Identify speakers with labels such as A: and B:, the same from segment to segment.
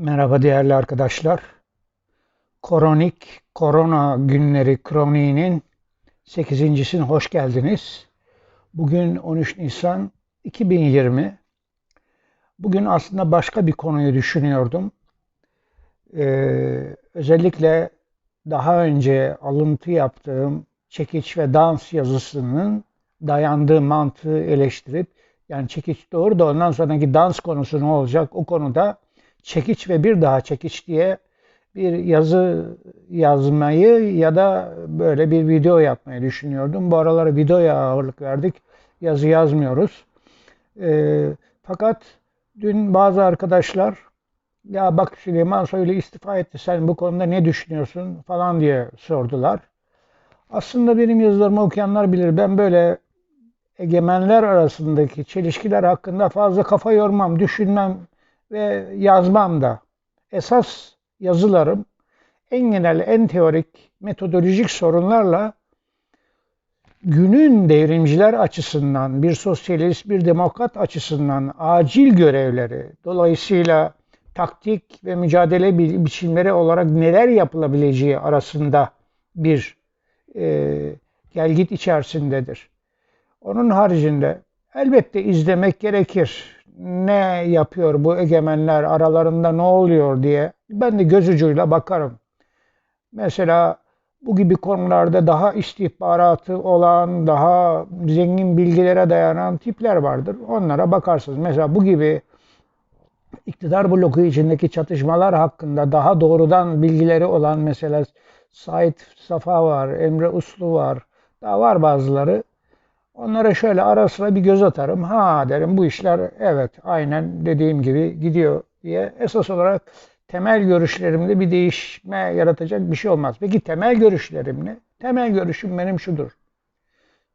A: Merhaba değerli arkadaşlar. Kronik Korona Günleri Kroniğinin 8.sine hoş geldiniz. Bugün 13 Nisan 2020. Bugün aslında başka bir konuyu düşünüyordum. Ee, özellikle daha önce alıntı yaptığım çekiç ve dans yazısının dayandığı mantığı eleştirip yani çekiç doğru da ondan sonraki dans konusu ne olacak o konuda çekiç ve bir daha çekiç diye bir yazı yazmayı ya da böyle bir video yapmayı düşünüyordum. Bu aralar videoya ağırlık verdik. Yazı yazmıyoruz. E, fakat dün bazı arkadaşlar ya bak Süleyman Soylu istifa etti sen bu konuda ne düşünüyorsun falan diye sordular. Aslında benim yazılarımı okuyanlar bilir. Ben böyle egemenler arasındaki çelişkiler hakkında fazla kafa yormam, düşünmem ve yazmam da. Esas yazılarım en genel, en teorik, metodolojik sorunlarla günün devrimciler açısından, bir sosyalist, bir demokrat açısından acil görevleri, dolayısıyla taktik ve mücadele biçimleri olarak neler yapılabileceği arasında bir e, gelgit içerisindedir. Onun haricinde elbette izlemek gerekir. Ne yapıyor bu egemenler, aralarında ne oluyor diye. Ben de göz ucuyla bakarım. Mesela bu gibi konularda daha istihbaratı olan, daha zengin bilgilere dayanan tipler vardır. Onlara bakarsınız. Mesela bu gibi iktidar bloku içindeki çatışmalar hakkında daha doğrudan bilgileri olan mesela Said Safa var, Emre Uslu var, daha var bazıları. Onlara şöyle ara sıra bir göz atarım. Ha derim bu işler evet aynen dediğim gibi gidiyor diye. Esas olarak temel görüşlerimde bir değişme yaratacak bir şey olmaz. Peki temel görüşlerim ne? Temel görüşüm benim şudur.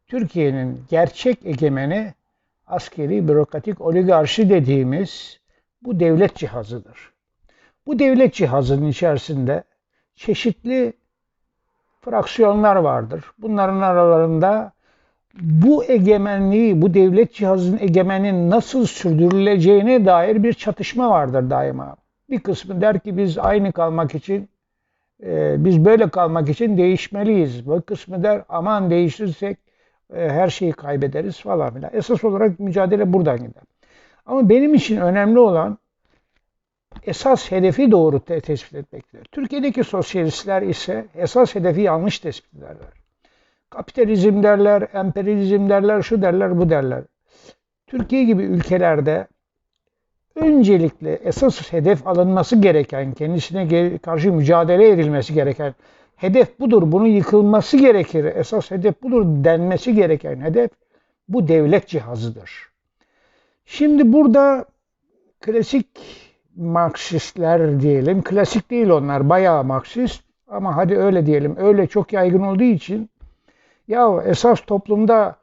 A: Türkiye'nin gerçek egemeni askeri, bürokratik, oligarşi dediğimiz bu devlet cihazıdır. Bu devlet cihazının içerisinde çeşitli fraksiyonlar vardır. Bunların aralarında bu egemenliği, bu devlet cihazının egemenin nasıl sürdürüleceğine dair bir çatışma vardır daima. Bir kısmı der ki biz aynı kalmak için, e, biz böyle kalmak için değişmeliyiz. Bu kısmı der aman değişirsek e, her şeyi kaybederiz falan filan. Esas olarak mücadele buradan gider. Ama benim için önemli olan esas hedefi doğru te tespit etmektir. Türkiye'deki sosyalistler ise esas hedefi yanlış tespit ederler. Kapitalizm derler, emperyalizm derler, şu derler, bu derler. Türkiye gibi ülkelerde öncelikle esas hedef alınması gereken, kendisine karşı mücadele edilmesi gereken hedef budur, bunun yıkılması gerekir, esas hedef budur denmesi gereken hedef bu devlet cihazıdır. Şimdi burada klasik Marksistler diyelim, klasik değil onlar, bayağı Marksist ama hadi öyle diyelim, öyle çok yaygın olduğu için ya esas toplumda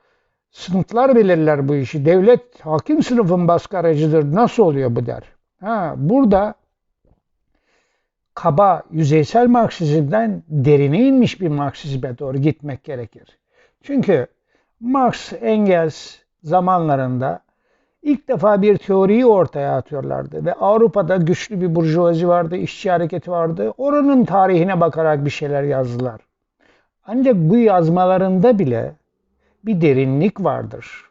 A: sınıflar belirler bu işi. Devlet hakim sınıfın baskı aracıdır. Nasıl oluyor bu der. Ha, burada kaba, yüzeysel Marksizmden derine inmiş bir Marksizme doğru gitmek gerekir. Çünkü Marx, Engels zamanlarında ilk defa bir teoriyi ortaya atıyorlardı ve Avrupa'da güçlü bir burjuvazi vardı, işçi hareketi vardı. Oranın tarihine bakarak bir şeyler yazdılar. Ancak bu yazmalarında bile bir derinlik vardır.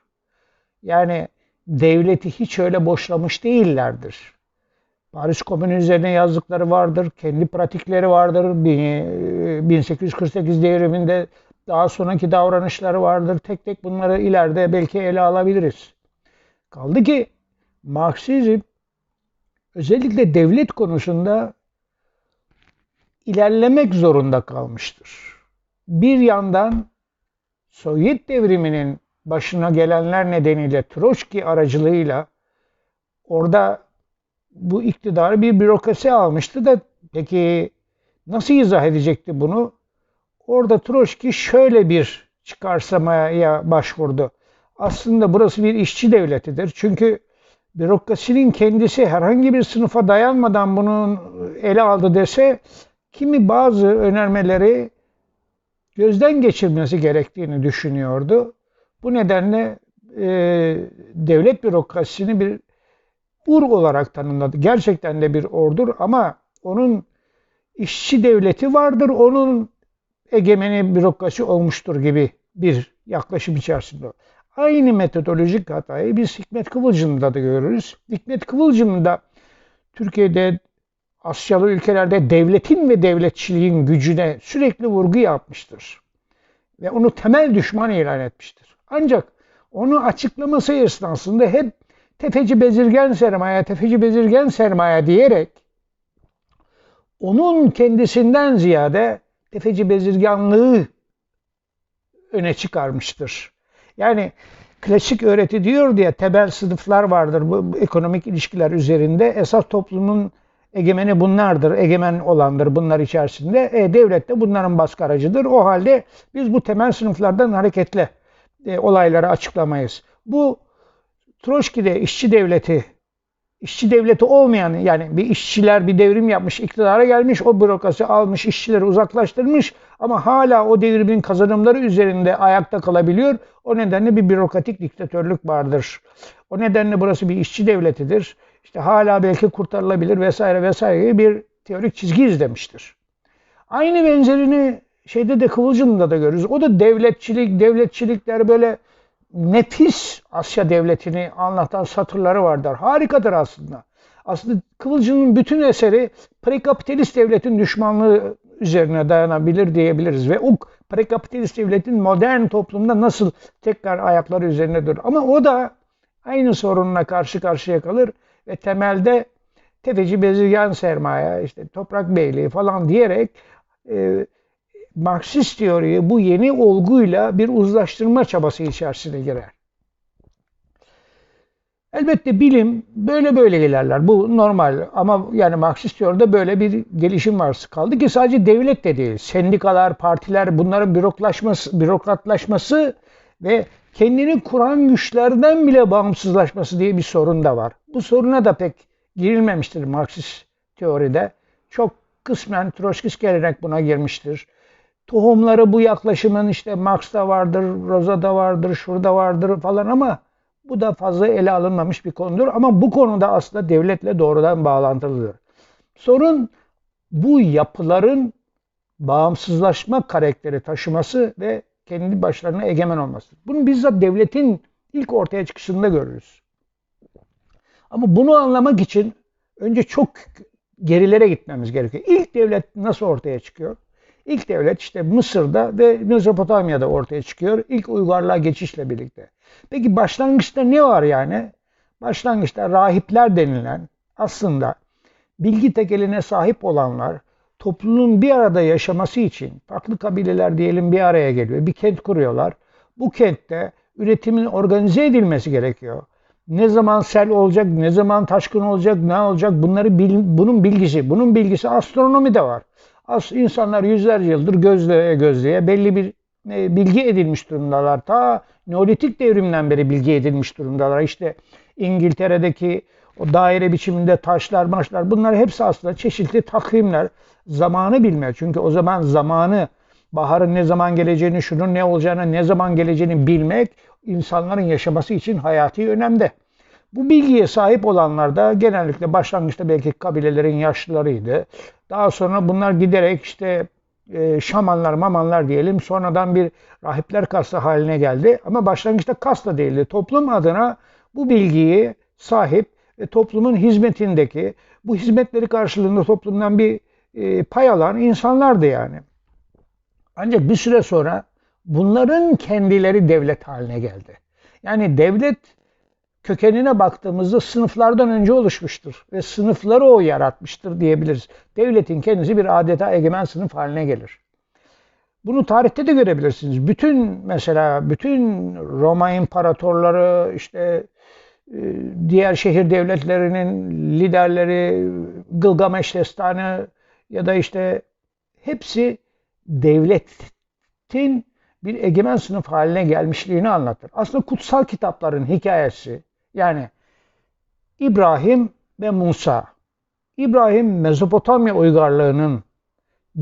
A: Yani devleti hiç öyle boşlamış değillerdir. Paris Komünü üzerine yazdıkları vardır, kendi pratikleri vardır. 1848 devriminde daha sonraki davranışları vardır. Tek tek bunları ileride belki ele alabiliriz. Kaldı ki Marksizm özellikle devlet konusunda ilerlemek zorunda kalmıştır bir yandan Sovyet devriminin başına gelenler nedeniyle Troçki aracılığıyla orada bu iktidarı bir bürokrasi almıştı da peki nasıl izah edecekti bunu? Orada Troçki şöyle bir çıkarsamaya başvurdu. Aslında burası bir işçi devletidir. Çünkü bürokrasinin kendisi herhangi bir sınıfa dayanmadan bunun ele aldı dese kimi bazı önermeleri gözden geçirmesi gerektiğini düşünüyordu. Bu nedenle e, devlet bürokrasisini bir Ur olarak tanımladı. Gerçekten de bir ordur ama onun işçi devleti vardır, onun egemeni bürokrasi olmuştur gibi bir yaklaşım içerisinde. Aynı metodolojik hatayı biz Hikmet Kıvılcım'da da görürüz. Hikmet Kıvılcım da Türkiye'de Asyalı ülkelerde devletin ve devletçiliğin gücüne sürekli vurgu yapmıştır. Ve onu temel düşman ilan etmiştir. Ancak onu açıklaması esnasında hep tefeci bezirgen sermaye, tefeci bezirgen sermaye diyerek onun kendisinden ziyade tefeci bezirganlığı öne çıkarmıştır. Yani klasik öğreti diyor diye temel sınıflar vardır bu ekonomik ilişkiler üzerinde. Esas toplumun egemeni bunlardır, egemen olandır bunlar içerisinde. E, devlet de bunların baskı aracıdır. O halde biz bu temel sınıflardan hareketle e, olayları açıklamayız. Bu Troşki'de işçi devleti, işçi devleti olmayan yani bir işçiler bir devrim yapmış, iktidara gelmiş, o bürokrasi almış, işçileri uzaklaştırmış ama hala o devrimin kazanımları üzerinde ayakta kalabiliyor. O nedenle bir bürokratik diktatörlük vardır. O nedenle burası bir işçi devletidir. İşte hala belki kurtarılabilir vesaire vesaire gibi bir teorik çizgi izlemiştir. Aynı benzerini şeyde de Kıvılcım'da da görürüz. O da devletçilik, devletçilikler böyle nefis Asya devletini anlatan satırları vardır. Harikadır aslında. Aslında Kıvılcım'ın bütün eseri prekapitalist devletin düşmanlığı üzerine dayanabilir diyebiliriz. Ve o prekapitalist devletin modern toplumda nasıl tekrar ayakları üzerine durur. Ama o da aynı sorunla karşı karşıya kalır ve temelde tefeci bezirgan sermaye, işte toprak beyliği falan diyerek e, Marksist teoriyi bu yeni olguyla bir uzlaştırma çabası içerisine girer. Elbette bilim böyle böyle ilerler. Bu normal ama yani Marksist teoride böyle bir gelişim var. Kaldı ki sadece devlet de değil. Sendikalar, partiler bunların bürokratlaşması, bürokratlaşması ve kendini kuran güçlerden bile bağımsızlaşması diye bir sorun da var. Bu soruna da pek girilmemiştir Marksist teoride. Çok kısmen Troçkist gelenek buna girmiştir. Tohumları bu yaklaşımın işte Marx'ta vardır, Rosa'da vardır, şurada vardır falan ama bu da fazla ele alınmamış bir konudur. Ama bu konuda aslında devletle doğrudan bağlantılıdır. Sorun bu yapıların bağımsızlaşma karakteri taşıması ve kendi başlarına egemen olması. Bunu bizzat devletin ilk ortaya çıkışında görürüz. Ama bunu anlamak için önce çok gerilere gitmemiz gerekiyor. İlk devlet nasıl ortaya çıkıyor? İlk devlet işte Mısır'da ve Mezopotamya'da ortaya çıkıyor. İlk uygarlığa geçişle birlikte. Peki başlangıçta ne var yani? Başlangıçta rahipler denilen aslında bilgi tekeline sahip olanlar toplumun bir arada yaşaması için farklı kabileler diyelim bir araya geliyor. Bir kent kuruyorlar. Bu kentte üretimin organize edilmesi gerekiyor. Ne zaman sel olacak, ne zaman taşkın olacak, ne olacak bunları bil, bunun bilgisi. Bunun bilgisi astronomi de var. As insanlar yüzlerce yıldır gözleye gözleye belli bir e, bilgi edilmiş durumdalar. Ta Neolitik devrimden beri bilgi edilmiş durumdalar. İşte İngiltere'deki o daire biçiminde taşlar, maçlar bunlar hepsi aslında çeşitli takvimler. Zamanı bilmek. Çünkü o zaman zamanı, baharın ne zaman geleceğini, şunun ne olacağını, ne zaman geleceğini bilmek insanların yaşaması için hayati önemde. Bu bilgiye sahip olanlar da genellikle başlangıçta belki kabilelerin yaşlılarıydı. Daha sonra bunlar giderek işte e, şamanlar, mamanlar diyelim sonradan bir rahipler kastı haline geldi. Ama başlangıçta kast da değildi. Toplum adına bu bilgiyi sahip ve toplumun hizmetindeki bu hizmetleri karşılığında toplumdan bir e, pay alan insanlardı yani. Ancak bir süre sonra bunların kendileri devlet haline geldi. Yani devlet kökenine baktığımızda sınıflardan önce oluşmuştur ve sınıfları o yaratmıştır diyebiliriz. Devletin kendisi bir adeta egemen sınıf haline gelir. Bunu tarihte de görebilirsiniz. Bütün mesela bütün Roma imparatorları işte e, diğer şehir devletlerinin liderleri Gılgameş destanı ya da işte hepsi devletin bir egemen sınıf haline gelmişliğini anlatır. Aslında kutsal kitapların hikayesi yani İbrahim ve Musa. İbrahim Mezopotamya uygarlığının,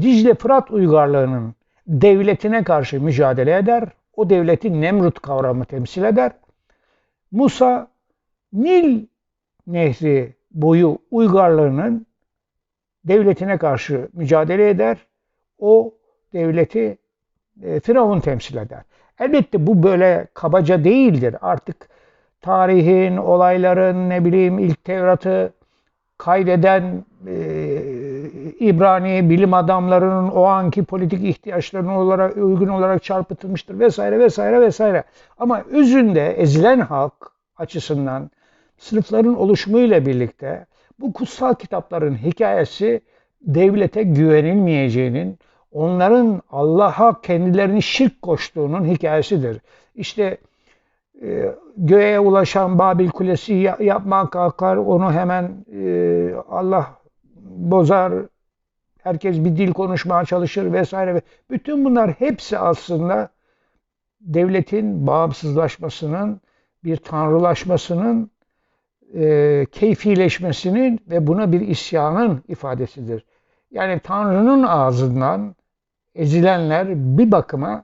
A: Dicle Fırat uygarlığının devletine karşı mücadele eder. O devletin Nemrut kavramı temsil eder. Musa Nil Nehri boyu uygarlığının devletine karşı mücadele eder. O devleti e, Firavun temsil eder. Elbette bu böyle kabaca değildir. Artık tarihin, olayların, ne bileyim ilk Tevrat'ı kaydeden e, İbrani bilim adamlarının o anki politik ihtiyaçlarına olarak, uygun olarak çarpıtılmıştır vesaire vesaire vesaire. Ama özünde ezilen halk açısından sınıfların oluşumuyla birlikte bu kutsal kitapların hikayesi devlete güvenilmeyeceğinin, onların Allah'a kendilerini şirk koştuğunun hikayesidir. İşte e, göğe ulaşan Babil Kulesi yapmak kalkar, onu hemen e, Allah bozar, herkes bir dil konuşmaya çalışır vesaire. Bütün bunlar hepsi aslında devletin bağımsızlaşmasının, bir tanrılaşmasının, e, keyfileşmesinin ve buna bir isyanın ifadesidir. Yani Tanrı'nın ağzından ezilenler bir bakıma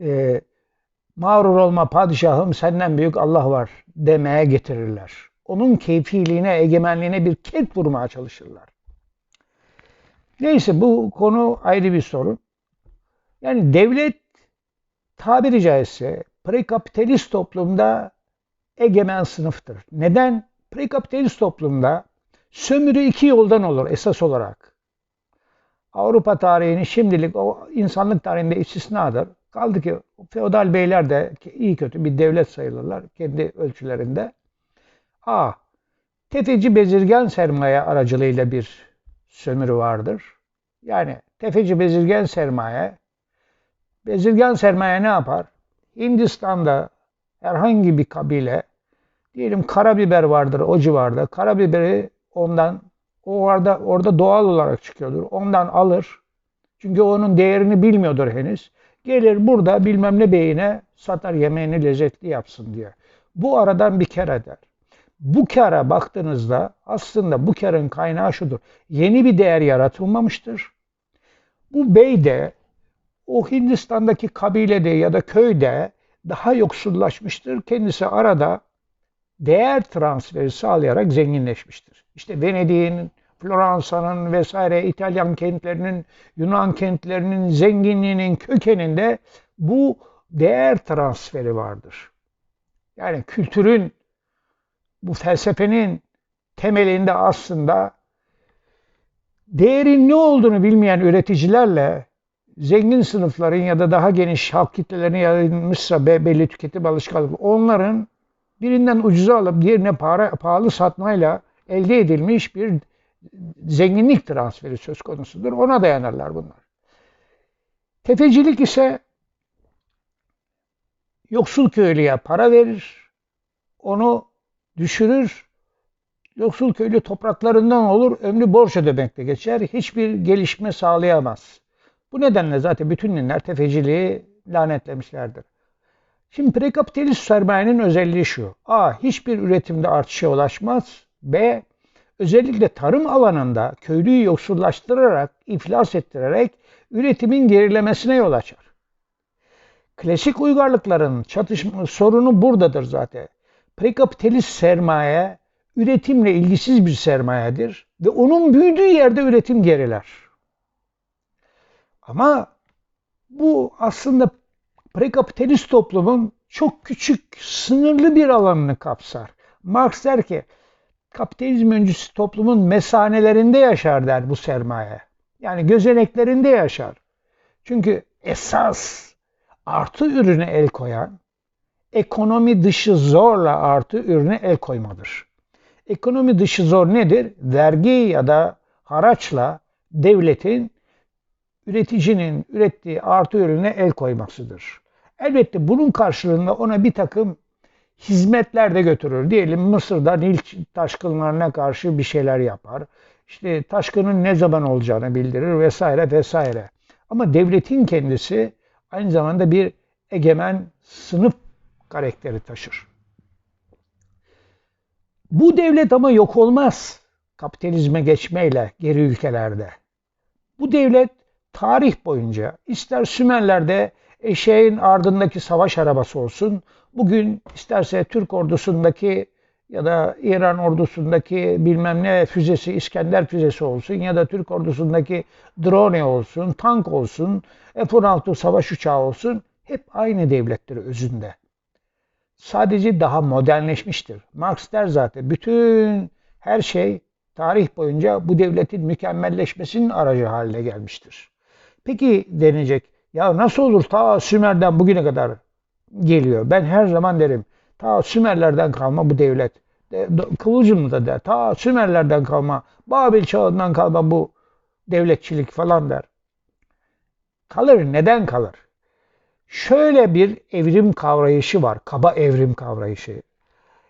A: e, mağrur olma padişahım senden büyük Allah var demeye getirirler. Onun keyfiliğine, egemenliğine bir ket vurmaya çalışırlar. Neyse bu konu ayrı bir sorun. Yani devlet tabiri caizse prekapitalist toplumda egemen sınıftır. Neden? Prekapitalist toplumda sömürü iki yoldan olur esas olarak. Avrupa tarihini şimdilik o insanlık tarihinde istisnadır. Kaldı ki feodal beyler de iyi kötü bir devlet sayılırlar kendi ölçülerinde. A. Tefeci bezirgen sermaye aracılığıyla bir sömürü vardır. Yani tefeci bezirgen sermaye bezirgen sermaye ne yapar? Hindistan'da herhangi bir kabile diyelim karabiber vardır o civarda. Karabiberi ondan o orada orada doğal olarak çıkıyordur. Ondan alır. Çünkü onun değerini bilmiyordur henüz. Gelir burada bilmem ne beyine satar yemeğini lezzetli yapsın diye. Bu aradan bir kar eder. Bu kara baktığınızda aslında bu karın kaynağı şudur. Yeni bir değer yaratılmamıştır. Bu bey de o Hindistan'daki kabilede ya da köyde daha yoksullaşmıştır. Kendisi arada değer transferi sağlayarak zenginleşmiştir. İşte Venedik'in, Floransa'nın vesaire İtalyan kentlerinin, Yunan kentlerinin zenginliğinin kökeninde bu değer transferi vardır. Yani kültürün, bu felsefenin temelinde aslında değerin ne olduğunu bilmeyen üreticilerle zengin sınıfların ya da daha geniş halk kitlelerine yayılmışsa belli tüketim alışkanlığı onların birinden ucuza alıp diğerine para, pahalı satmayla elde edilmiş bir zenginlik transferi söz konusudur. Ona dayanırlar bunlar. Tefecilik ise yoksul köylüye para verir, onu düşürür, yoksul köylü topraklarından olur, ömrü borç ödemekle geçer, hiçbir gelişme sağlayamaz. Bu nedenle zaten bütün dinler tefeciliği lanetlemişlerdir. Şimdi prekapitalist sermayenin özelliği şu. A. Hiçbir üretimde artışa ulaşmaz. B. Özellikle tarım alanında köylüyü yoksullaştırarak, iflas ettirerek üretimin gerilemesine yol açar. Klasik uygarlıkların çatışma sorunu buradadır zaten. Prekapitalist sermaye üretimle ilgisiz bir sermayedir ve onun büyüdüğü yerde üretim geriler. Ama bu aslında prekapitalist toplumun çok küçük, sınırlı bir alanını kapsar. Marx der ki, kapitalizm öncesi toplumun mesanelerinde yaşar der bu sermaye. Yani gözeneklerinde yaşar. Çünkü esas artı ürüne el koyan, ekonomi dışı zorla artı ürüne el koymadır. Ekonomi dışı zor nedir? Vergi ya da haraçla devletin üreticinin ürettiği artı ürüne el koymasıdır. Elbette bunun karşılığında ona bir takım hizmetler de götürür. Diyelim Mısır'da Nil taşkınlarına karşı bir şeyler yapar. İşte taşkının ne zaman olacağını bildirir vesaire vesaire. Ama devletin kendisi aynı zamanda bir egemen sınıf karakteri taşır. Bu devlet ama yok olmaz kapitalizme geçmeyle geri ülkelerde. Bu devlet tarih boyunca ister Sümerler'de eşeğin ardındaki savaş arabası olsun, bugün isterse Türk ordusundaki ya da İran ordusundaki bilmem ne füzesi İskender füzesi olsun ya da Türk ordusundaki drone olsun, tank olsun, F-16 savaş uçağı olsun hep aynı devlettir özünde. Sadece daha modernleşmiştir. Marx der zaten bütün her şey tarih boyunca bu devletin mükemmelleşmesinin aracı haline gelmiştir. Peki denecek ya nasıl olur ta Sümer'den bugüne kadar geliyor. Ben her zaman derim ta Sümerlerden kalma bu devlet. Kıvılcım da der. Ta Sümerlerden kalma, Babil çağından kalma bu devletçilik falan der. Kalır. Neden kalır? Şöyle bir evrim kavrayışı var. Kaba evrim kavrayışı.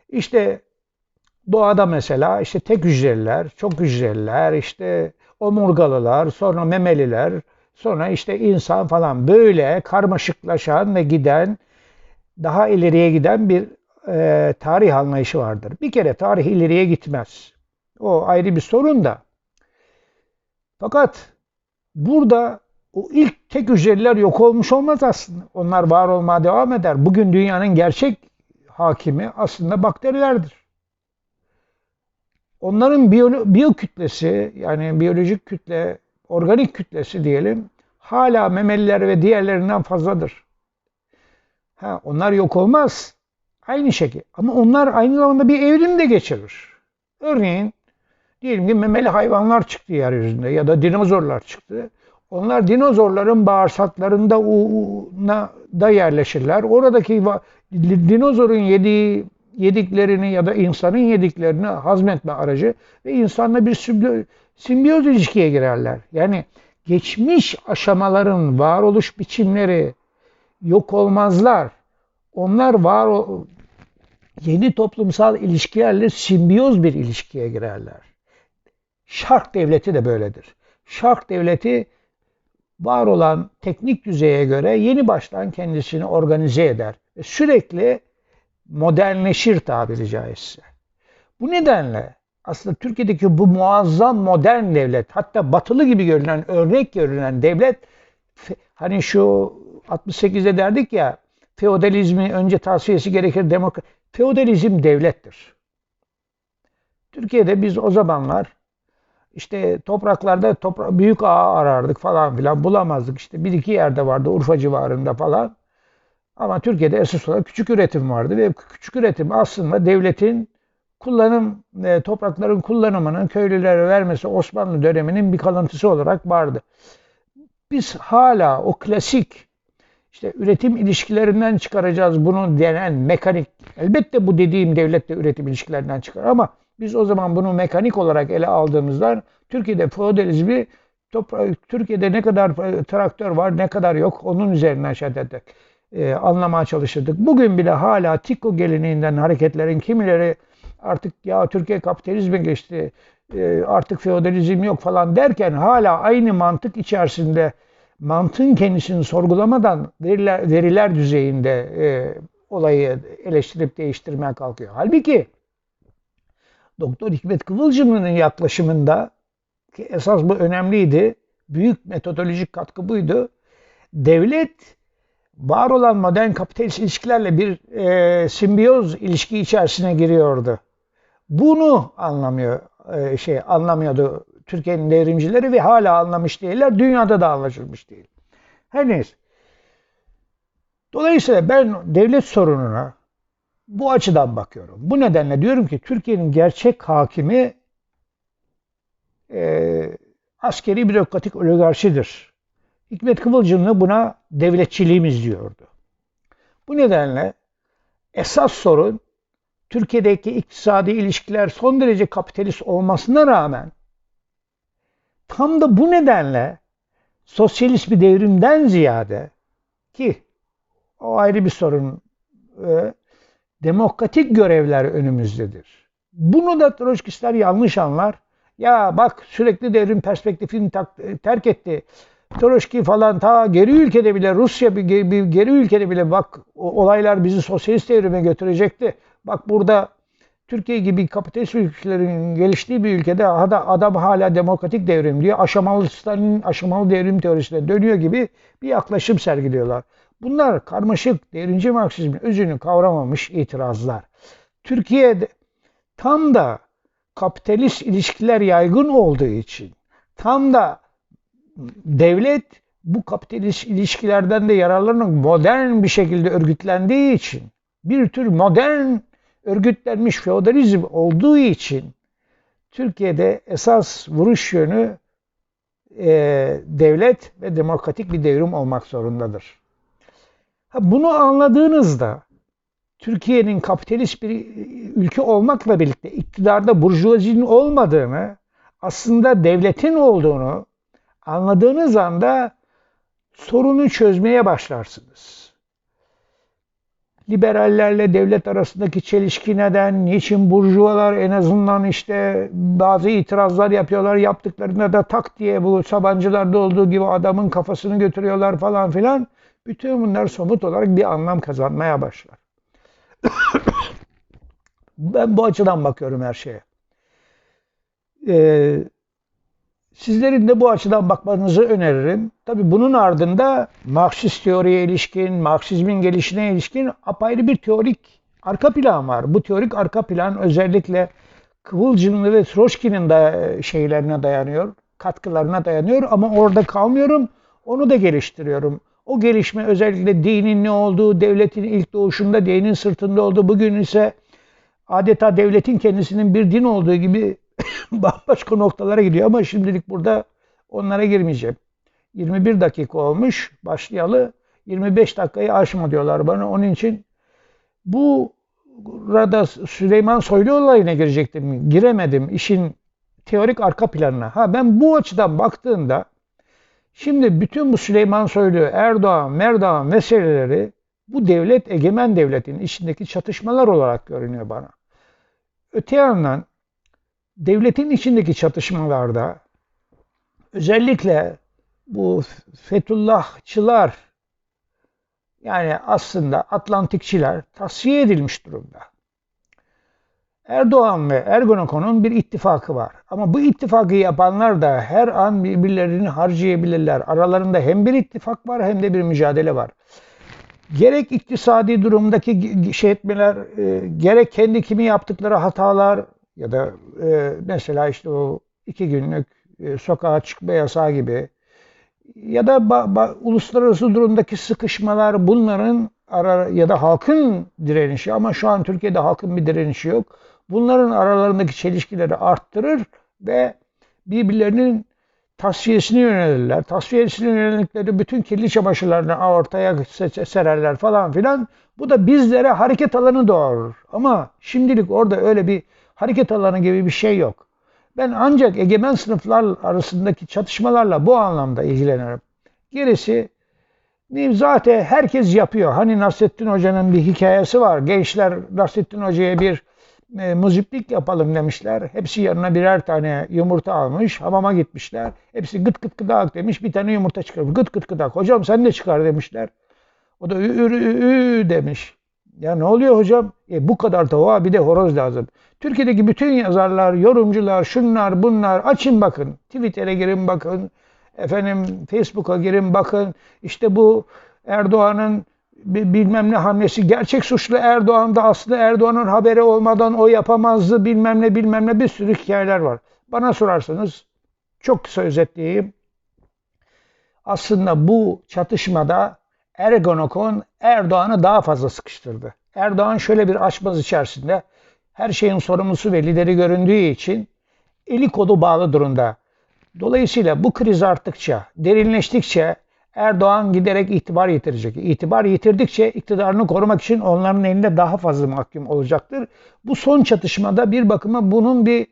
A: İşte doğada mesela işte tek hücreliler, çok hücreliler, işte omurgalılar, sonra memeliler, sonra işte insan falan böyle karmaşıklaşan ve giden daha ileriye giden bir e, tarih anlayışı vardır. Bir kere tarih ileriye gitmez. O ayrı bir sorun da. Fakat burada o ilk tek hücreliler yok olmuş olmaz aslında. Onlar var olmaya devam eder. Bugün dünyanın gerçek hakimi aslında bakterilerdir. Onların biyo, biyo kütlesi yani biyolojik kütle, organik kütlesi diyelim hala memeliler ve diğerlerinden fazladır. Ha, onlar yok olmaz. Aynı şekilde. Ama onlar aynı zamanda bir evrim de geçirir. Örneğin diyelim ki memeli hayvanlar çıktı yeryüzünde ya da dinozorlar çıktı. Onlar dinozorların bağırsaklarında da yerleşirler. Oradaki dinozorun yediği yediklerini ya da insanın yediklerini hazmetme aracı ve insanla bir simbiyoz ilişkiye girerler. Yani geçmiş aşamaların varoluş biçimleri yok olmazlar. Onlar var yeni toplumsal ilişkilerle simbiyoz bir ilişkiye girerler. Şark devleti de böyledir. Şark devleti var olan teknik düzeye göre yeni baştan kendisini organize eder. Sürekli modernleşir tabiri caizse. Bu nedenle aslında Türkiye'deki bu muazzam modern devlet, hatta batılı gibi görünen, örnek görünen devlet, hani şu 68'de derdik ya, feodalizmi önce tavsiyesi gerekir, demokrasi, feodalizm devlettir. Türkiye'de biz o zamanlar işte topraklarda topra büyük ağa arardık falan filan bulamazdık. İşte bir iki yerde vardı Urfa civarında falan. Ama Türkiye'de esas olarak küçük üretim vardı ve küçük üretim aslında devletin kullanım e, toprakların kullanımının köylülere vermesi Osmanlı döneminin bir kalıntısı olarak vardı. Biz hala o klasik işte üretim ilişkilerinden çıkaracağız bunu denen mekanik. Elbette bu dediğim devlet de üretim ilişkilerinden çıkar ama biz o zaman bunu mekanik olarak ele aldığımızda Türkiye'de feodalizmi Türkiye'de ne kadar traktör var ne kadar yok onun üzerinden şey ederdik, e, anlamaya çalışırdık. Bugün bile hala Tikko geleneğinden hareketlerin kimileri artık ya Türkiye kapitalizme geçti e, artık feodalizm yok falan derken hala aynı mantık içerisinde mantığın kendisini sorgulamadan veriler, veriler düzeyinde e, olayı eleştirip değiştirmeye kalkıyor. Halbuki Doktor Hikmet Kıvılcımlı'nın yaklaşımında ki esas bu önemliydi. Büyük metodolojik katkı buydu. Devlet var olan modern kapitalist ilişkilerle bir e, simbiyoz ilişki içerisine giriyordu. Bunu anlamıyor e, şey anlamıyordu Türkiye'nin devrimcileri ve hala anlamış değiller. Dünyada da anlaşılmış değil. Her neyse. Dolayısıyla ben devlet sorununa bu açıdan bakıyorum. Bu nedenle diyorum ki Türkiye'nin gerçek hakimi e, askeri bürokratik oligarşidir. Hikmet Kıvılcımlı buna devletçiliğimiz diyordu. Bu nedenle esas sorun Türkiye'deki iktisadi ilişkiler son derece kapitalist olmasına rağmen tam da bu nedenle sosyalist bir devrimden ziyade ki o ayrı bir sorun e, demokratik görevler önümüzdedir. Bunu da Troçkistler yanlış anlar. Ya bak sürekli devrim perspektifini terk etti. Troçki falan ta geri ülkede bile Rusya bir geri ülkede bile bak olaylar bizi sosyalist devrime götürecekti. Bak burada Türkiye gibi kapitalist ülkelerin geliştiği bir ülkede adam hala demokratik devrim diyor. Aşamalı Stalin'in aşamalı devrim teorisine dönüyor gibi bir yaklaşım sergiliyorlar. Bunlar karmaşık devrimci Marksizmin özünü kavramamış itirazlar. Türkiye'de tam da kapitalist ilişkiler yaygın olduğu için, tam da devlet bu kapitalist ilişkilerden de yararlanıp modern bir şekilde örgütlendiği için, bir tür modern örgütlenmiş feodalizm olduğu için Türkiye'de esas vuruş yönü e, devlet ve demokratik bir devrim olmak zorundadır. Ha, bunu anladığınızda Türkiye'nin kapitalist bir ülke olmakla birlikte iktidarda burjuvazinin olmadığını, aslında devletin olduğunu anladığınız anda sorunu çözmeye başlarsınız. Liberallerle devlet arasındaki çelişki neden? Niçin burjuvalar en azından işte bazı itirazlar yapıyorlar. Yaptıklarında da tak diye bu Sabancılarda olduğu gibi adamın kafasını götürüyorlar falan filan. Bütün bunlar somut olarak bir anlam kazanmaya başlar. ben bu açıdan bakıyorum her şeye. Ee, sizlerin de bu açıdan bakmanızı öneririm. Tabi bunun ardında Marksist teoriye ilişkin, Marksizmin gelişine ilişkin apayrı bir teorik arka plan var. Bu teorik arka plan özellikle Kıvılcımlı ve Troşkin'in de şeylerine dayanıyor, katkılarına dayanıyor ama orada kalmıyorum. Onu da geliştiriyorum. O gelişme özellikle dinin ne olduğu, devletin ilk doğuşunda dinin sırtında olduğu, bugün ise adeta devletin kendisinin bir din olduğu gibi bambaşka noktalara gidiyor. Ama şimdilik burada onlara girmeyeceğim. 21 dakika olmuş başlayalı. 25 dakikayı aşma diyorlar bana. Onun için bu burada Süleyman Soylu olayına girecektim. Giremedim işin teorik arka planına. Ha ben bu açıdan baktığımda Şimdi bütün bu Süleyman Soylu, Erdoğan, Merdoğan meseleleri bu devlet egemen devletin içindeki çatışmalar olarak görünüyor bana. Öte yandan devletin içindeki çatışmalarda özellikle bu Fethullahçılar yani aslında Atlantikçiler tasfiye edilmiş durumda. Erdoğan ve Ergonokon'un bir ittifakı var. Ama bu ittifakı yapanlar da her an birbirlerini harcayabilirler. Aralarında hem bir ittifak var hem de bir mücadele var. Gerek iktisadi durumdaki şey etmeler, e, gerek kendi kimi yaptıkları hatalar ya da e, mesela işte o iki günlük e, sokağa çıkma yasağı gibi ya da ba, ba, uluslararası durumdaki sıkışmalar bunların ara, ya da halkın direnişi ama şu an Türkiye'de halkın bir direnişi yok bunların aralarındaki çelişkileri arttırır ve birbirlerinin tasfiyesine yönelirler. Tasfiyesine yönelikleri bütün kirli çamaşırlarını ortaya sererler falan filan. Bu da bizlere hareket alanı doğurur. Ama şimdilik orada öyle bir hareket alanı gibi bir şey yok. Ben ancak egemen sınıflar arasındaki çatışmalarla bu anlamda ilgilenirim. Gerisi zaten herkes yapıyor. Hani Nasrettin Hoca'nın bir hikayesi var. Gençler Nasrettin Hoca'ya bir e, muziplik yapalım demişler. Hepsi yanına birer tane yumurta almış. Hamama gitmişler. Hepsi gıt gıt gıdak demiş. Bir tane yumurta çıkarmış. Gıt gıt gıdak. Hocam sen de çıkar demişler. O da ü, ü, ü, ü demiş. Ya ne oluyor hocam? E, bu kadar tavuğa bir de horoz lazım. Türkiye'deki bütün yazarlar, yorumcular, şunlar bunlar açın bakın. Twitter'e girin bakın. Efendim Facebook'a girin bakın. İşte bu Erdoğan'ın bilmem ne hamlesi gerçek suçlu Erdoğan da aslında Erdoğan'ın haberi olmadan o yapamazdı bilmem ne bilmem ne bir sürü hikayeler var. Bana sorarsanız çok kısa özetleyeyim. Aslında bu çatışmada Ergonokon Erdoğan'ı daha fazla sıkıştırdı. Erdoğan şöyle bir açmaz içerisinde her şeyin sorumlusu ve lideri göründüğü için eli kolu bağlı durumda. Dolayısıyla bu kriz arttıkça, derinleştikçe Erdoğan giderek itibar yitirecek. İtibar yitirdikçe iktidarını korumak için onların elinde daha fazla mahkum olacaktır. Bu son çatışmada bir bakıma bunun bir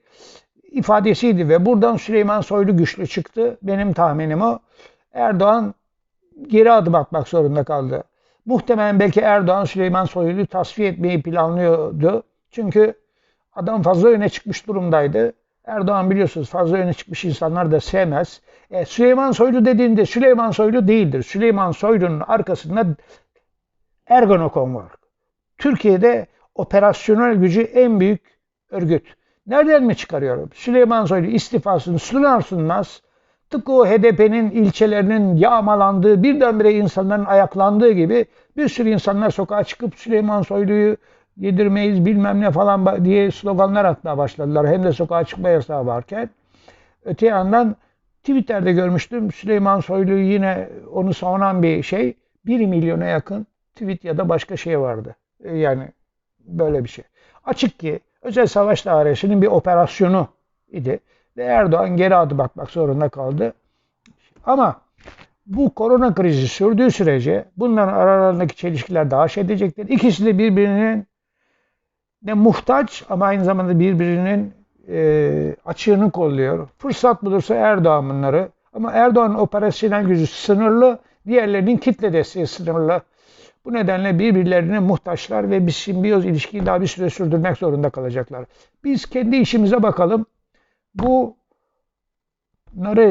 A: ifadesiydi ve buradan Süleyman Soylu güçlü çıktı. Benim tahminim o. Erdoğan geri adım atmak zorunda kaldı. Muhtemelen belki Erdoğan Süleyman Soylu'yu tasfiye etmeyi planlıyordu. Çünkü adam fazla öne çıkmış durumdaydı. Erdoğan biliyorsunuz fazla öne çıkmış insanlar da sevmez. E, Süleyman Soylu dediğinde Süleyman Soylu değildir. Süleyman Soylu'nun arkasında Ergonokon var. Türkiye'de operasyonel gücü en büyük örgüt. Nereden mi çıkarıyorum? Süleyman Soylu istifasını sunar sunmaz tıpkı o HDP'nin ilçelerinin yağmalandığı, birdenbire insanların ayaklandığı gibi bir sürü insanlar sokağa çıkıp Süleyman Soylu'yu yedirmeyiz bilmem ne falan diye sloganlar atmaya başladılar. Hem de sokağa çıkma yasağı varken. Öte yandan Twitter'de görmüştüm Süleyman Soylu yine onu savunan bir şey. 1 milyona yakın tweet ya da başka şey vardı. E, yani böyle bir şey. Açık ki özel savaş dairesinin bir operasyonu idi. Ve Erdoğan geri adım atmak zorunda kaldı. Ama bu korona krizi sürdüğü sürece bunların aralarındaki çelişkiler daha şey edecektir. İkisi de birbirinin ne muhtaç ama aynı zamanda birbirinin e, açığını kolluyor. Fırsat bulursa Erdoğan bunları. Ama Erdoğan'ın operasyonel gücü sınırlı, diğerlerinin kitle desteği sınırlı. Bu nedenle birbirlerine muhtaçlar ve bir simbiyoz ilişkiyi daha bir süre sürdürmek zorunda kalacaklar. Biz kendi işimize bakalım. Bunları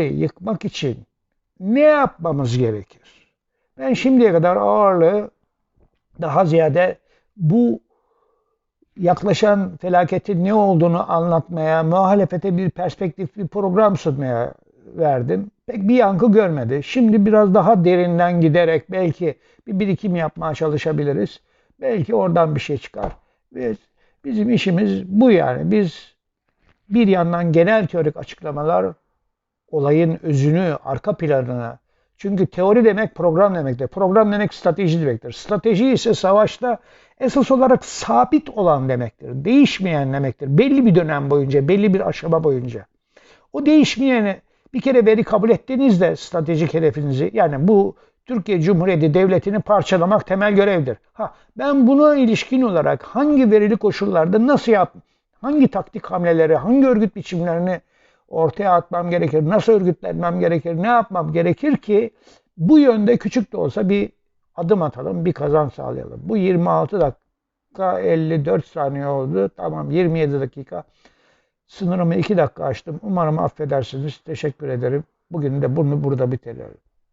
A: yıkmak için ne yapmamız gerekir? Ben şimdiye kadar ağırlığı daha ziyade bu yaklaşan felaketin ne olduğunu anlatmaya, muhalefete bir perspektif, bir program sunmaya verdim. Pek bir yankı görmedi. Şimdi biraz daha derinden giderek belki bir birikim yapmaya çalışabiliriz. Belki oradan bir şey çıkar. Biz, bizim işimiz bu yani. Biz bir yandan genel teorik açıklamalar, olayın özünü, arka planını. Çünkü teori demek program demektir. Program demek strateji demektir. Strateji ise savaşta esas olarak sabit olan demektir. Değişmeyen demektir. Belli bir dönem boyunca, belli bir aşama boyunca. O değişmeyeni bir kere veri kabul ettiğinizde stratejik hedefinizi yani bu Türkiye Cumhuriyeti Devleti'ni parçalamak temel görevdir. Ha, ben buna ilişkin olarak hangi verili koşullarda nasıl yap, hangi taktik hamleleri, hangi örgüt biçimlerini ortaya atmam gerekir, nasıl örgütlenmem gerekir, ne yapmam gerekir ki bu yönde küçük de olsa bir adım atalım, bir kazan sağlayalım. Bu 26 dakika 54 saniye oldu. Tamam 27 dakika. Sınırımı 2 dakika açtım. Umarım affedersiniz. Teşekkür ederim. Bugün de bunu burada bitirelim.